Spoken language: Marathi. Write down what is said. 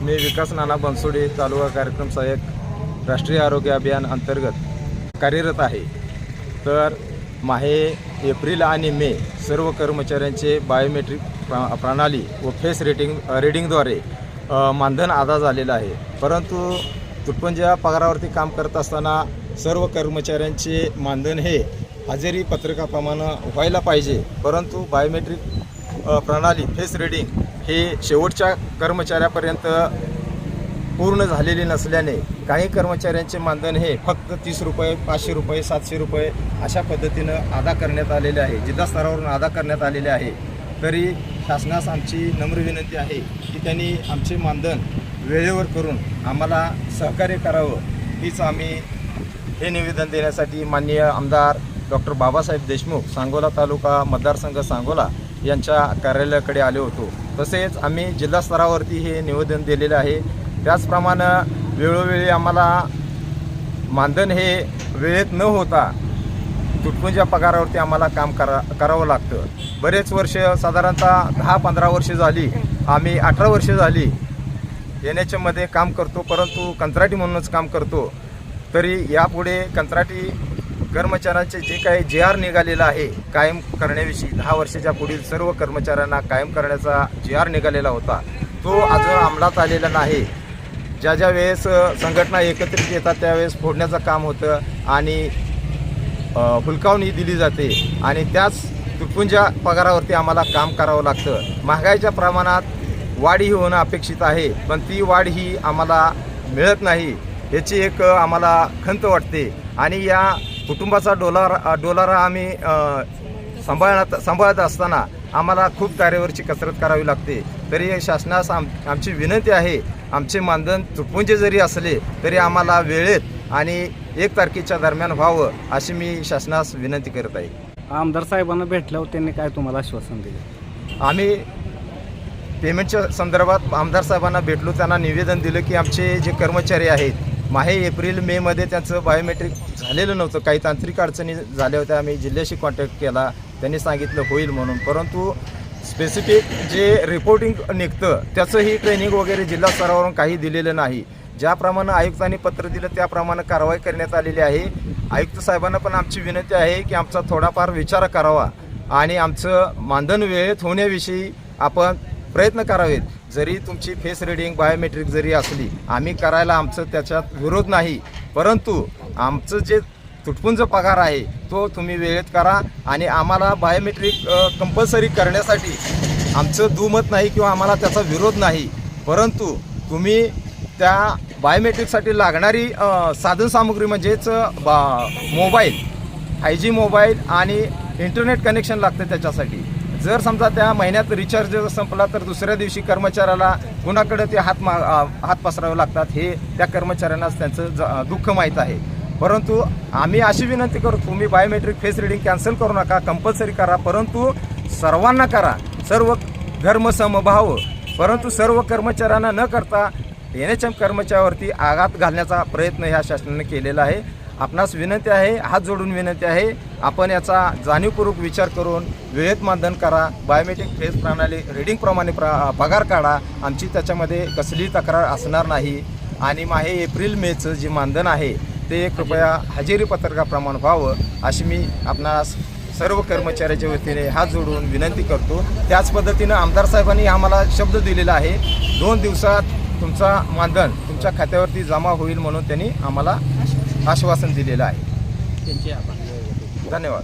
मी विकास नाना बनसोडे तालुका कार्यक्रम सहाय्यक राष्ट्रीय आरोग्य अभियान अंतर्गत कार्यरत आहे. तर माहे एप्रिल आणि मे सर्व कर्मचाऱ्यांचे बायोमेट्रिक प्रा प्रणाली व फेस रेटिंग रेडिंगद्वारे मानधन आदा झालेलं आहे. परंतु तुटपुंज्या पगारावरती काम करत असताना सर्व कर्मचाऱ्यांचे मानधन हे हजेरी पत्रकाप्रमाणे व्हायला पाहिजे. परंतु बायोमेट्रिक प्रणाली फेस रेडिंग हे शेवटच्या कर्मचाऱ्यापर्यंत पूर्ण झालेली नसल्याने काही कर्मचाऱ्यांचे मानधन हे फक्त तीस रुपये पाचशे रुपये सातशे रुपये अशा पद्धतीनं अदा करण्यात आलेले आहे. जिल्हा स्तरावरून अदा करण्यात आलेले आहे. तरी शासनास आमची नम्र विनंती आहे की त्यांनी आमचे मानधन वेळेवर करून आम्हाला सहकार्य करावं. हीच आम्ही हे निवेदन देण्यासाठी माननीय आमदार डॉक्टर बाबासाहेब देशमुख सांगोला तालुका मतदारसंघ सांगोला यांच्या कार्यालयाकडे आले होतो. तसेच आम्ही जिल्हा स्तरावरती हे निवेदन दिलेले आहे. त्याचप्रमाणे वेळोवेळी आम्हाला मानधन हे वेळेत न होता तुटपुंज्या पगारावरती आम्हाला काम करा करावं लागतं. बरेच वर्ष साधारणतः दहा पंधरा वर्षे झाली. आम्ही अठरा वर्षे झाली. एन एच एममध्ये काम करतो परंतु कंत्राटी म्हणूनच काम करतो. तरी यापुढे कंत्राटी कर्मचाऱ्यांचे जे काही जे आर निघालेलं आहे कायम करण्याविषयी दहा वर्षाच्या पुढील सर्व कर्मचाऱ्यांना कायम करण्याचा जे आर निघालेला होता तो अजून अंमलात आलेला नाही. ज्या ज्या वेळेस संघटना एकत्रित येतात त्यावेळेस फोडण्याचं काम होतं आणि हुलकावून हुलकावणी दिली जाते आणि त्याच तुटपुंजा पगारावरती आम्हाला काम करावं लागतं. महागाईच्या प्रमाणात वाढ ही होणं अपेक्षित आहे पण ती वाढ ही आम्हाला मिळत नाही याची एक आम्हाला खंत वाटते. आणि या कुटुंबाचा डोलार डोलारा आम्ही सांभाळत सांभाळत असताना आम्हाला खूप कार्यावरची कसरत करावी लागते. तरी शासनास आम आमची विनंती आहे आमचे मानधन तुटपुंजे जरी असले तरी आम्हाला वेळेत आणि एक तारखेच्या दरम्यान व्हावं अशी मी शासनास विनंती करत आहे. आमदार साहेबांना भेटल्यावर त्यांनी काय तुम्हाला आश्वासन दिले? आम्ही पेमेंटच्या संदर्भात आमदार साहेबांना भेटलो त्यांना निवेदन दिलं की आमचे जे कर्मचारी आहेत माहे एप्रिल मेमध्ये त्यांचं बायोमेट्रिक झालेलं नव्हतं. काही तांत्रिक अडचणी झाल्या होत्या. आम्ही जिल्ह्याशी कॉन्टॅक्ट केला. त्यांनी सांगितलं होईल म्हणून. परंतु स्पेसिफिक जे रिपोर्टिंग निघतं त्याचंही ट्रेनिंग वगैरे जिल्हा स्तरावरून काही दिलेलं नाही. ज्याप्रमाणे आयुक्तांनी पत्र दिलं त्याप्रमाणे कारवाई करण्यात आलेली आहे. आयुक्त साहेबांना पण आमची विनंती आहे की आमचा थोडाफार विचार करावा. आणि आमचं मानधन वेळेत होण्याविषयी आपण प्रयत्न करावेत. जरी तुमची फेस रिडिंग बायोमेट्रिक जरी असली आम्ही करायला आमचं त्याच्यात विरोध नाही. परंतु आमचं जे तुटपुंज पगार आहे तो तुम्ही वेळेत करा आणि आम्हाला बायोमेट्रिक कंपल्सरी करण्यासाठी आमचं दुमत नाही किंवा आम्हाला त्याचा विरोध नाही. परंतु तुम्ही त्या बायोमेट्रिकसाठी लागणारी साधनसामुग्री म्हणजेच बा मोबाईल फाय जी मोबाईल आणि इंटरनेट कनेक्शन लागतं त्याच्यासाठी. जर समजा त्या महिन्यात रिचार्ज जर संपला तर दुसऱ्या दिवशी कर्मचाऱ्याला कुणाकडे ते हात मा हात पसरावे लागतात हे त्या कर्मचाऱ्यांनाच त्यांचं ज- दुःख माहीत आहे. परंतु आम्ही अशी विनंती करू तुम्ही बायोमेट्रिक फेस रिडिंग कॅन्सल करू नका कंपल्सरी करा परंतु सर्वांना करा. सर्व धर्म समभाव. परंतु सर्व कर्मचाऱ्यांना न करता एन एच एम कर्मचाऱ्यावरती आघात घालण्याचा प्रयत्न ह्या शासनाने केलेला आहे. आपणास विनंती आहे हात जोडून विनंती आहे आपण याचा जाणीवपूर्वक विचार करून वेळेत मानधन करा बायोमेट्रिक फेस प्रणाली रिडिंगप्रमाणे प्र पगार काढा आमची त्याच्यामध्ये कसली तक्रार असणार नाही. आणि माहे एप्रिल मेचं जे मानधन आहे ते कृपया हजेरी पत्रकाप्रमाणे व्हावं अशी मी आपणास सर्व कर्मचाऱ्याच्या वतीने हात जोडून विनंती करतो. त्याच पद्धतीनं आमदार साहेबांनी आम्हाला शब्द दिलेला आहे दोन दिवसात तुमचा मानधन तुमच्या खात्यावरती जमा होईल म्हणून त्यांनी आम्हाला आश्वासन दिलेलं आहे. धन्यवाद.